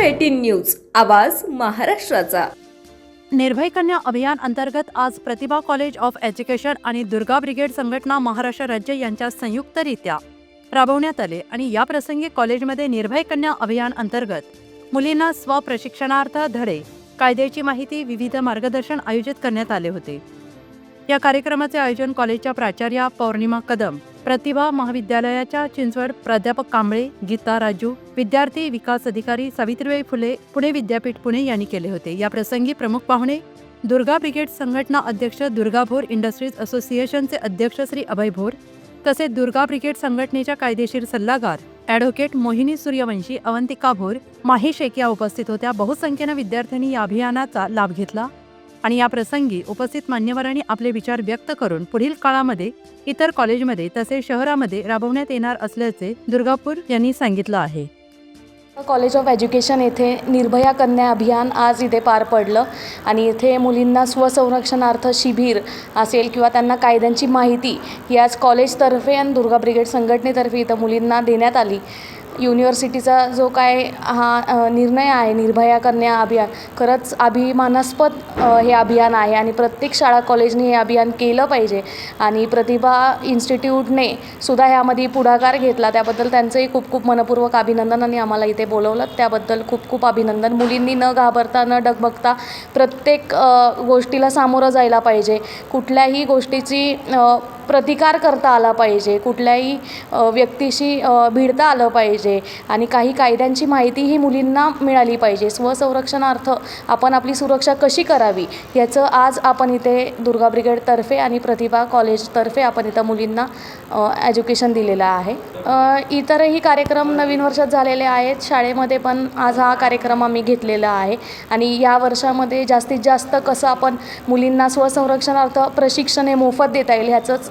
Eighteen news आवाज महाराष्ट्राचा. निर्भय कन्या अभियान अंतर्गत आज प्रतिभा कॉलेज ऑफ एज्युकेशन आणि दुर्गा ब्रिगेड संघटना महाराष्ट्र राज्य यांच्या संयुक्तरित्या राबवण्यात आले आणि या प्रसंगी कॉलेजमध्ये निर्भय कन्या अभियान अंतर्गत मुलींना स्वप्रशिक्षणार्थ धडे कायद्याची माहिती विविध मार्गदर्शन आयोजित करण्यात आले होते. या कार्यक्रमाचे आयोजन कॉलेजच्या प्राचार्या पौर्णिमा कदम प्रतिभा महाविद्यालयाच्या चिंचवड प्राध्यापक कांबळे गीता राजू विद्यार्थी विकास अधिकारी सावित्रीबाई फुले पुणे विद्यापीठ पुणे यांनी केले होते. या प्रसंगी प्रमुख पाहुणे दुर्गा ब्रिगेड संघटना अध्यक्ष दुर्गा भोर इंडस्ट्रीज असोसिएशनचे अध्यक्ष श्री अभय भोर तसेच दुर्गा ब्रिगेड संघटनेच्या कायदेशीर सल्लागार ॲडव्होकेट मोहिनी सूर्यवंशी अवंतिका भोर माही शेकिया उपस्थित होत्या. बहुसंख्येनं विद्यार्थ्यांनी या अभियानाचा लाभ घेतला. आणि या प्रसंगी उपस्थित मान्यवरांनी आपले विचार व्यक्त करून पुढील काळामध्ये इतर कॉलेजमध्ये तसेच शहरामध्ये राबवण्यात येणार असल्याचे दुर्गापूर यांनी सांगितलं आहे. कॉलेज ऑफ एज्युकेशन येथे निर्भया कन्या अभियान आज इथे पार पडलं आणि इथे मुलींना स्वसंरक्षणार्थ शिबिर असेल किंवा त्यांना कायद्यांची माहिती ही आज कॉलेजतर्फे आणि दुर्गा ब्रिगेड संघटनेतर्फे इथं मुलींना देण्यात आली. युनिव्हर्सिटीचा जो काय हा निर्णय आहे निर्भया कन्या अभियान खरंच अभिमानास्पद हे अभियान आहे आणि प्रत्येक शाळा कॉलेजने हे अभियान केलं पाहिजे. आणि प्रतिभा इन्स्टिट्यूटने सुद्धा ह्यामध्ये पुढाकार घेतला. त्याबद्दल त्यांचंही खूप खूप मनपूर्वक अभिनंदन आणि आम्हाला इथे बोलवलं. त्याबद्दल खूप खूप अभिनंदन. मुलींनी न घाबरता न डगमगता प्रत्येक गोष्टीला सामोरं जायला पाहिजे. कुठल्याही गोष्टीची प्रतिकार करता आला पाहिजे कुठल्याही व्यक्तीशी भिडता आलं पाहिजे आणि काही कायद्यांची माहितीही मुलींना मिळाली पाहिजे. स्वसंरक्षणार्थ आपण आपली सुरक्षा कशी करावी याचं आज आपण इथे दुर्गा ब्रिगेडतर्फे आणि प्रतिभा कॉलेजतर्फे आपण इथं मुलींना एज्युकेशन दिलेलं आहे. इतरही कार्यक्रम नवीन वर्षात झालेले आहेत. शाळेमध्ये पण आज हा कार्यक्रम आम्ही घेतलेला आहे आणि या वर्षामध्ये जास्तीत जास्त कसं आपण मुलींना स्वसंरक्षणार्थ प्रशिक्षण हे मोफत देता येईल ह्याचंच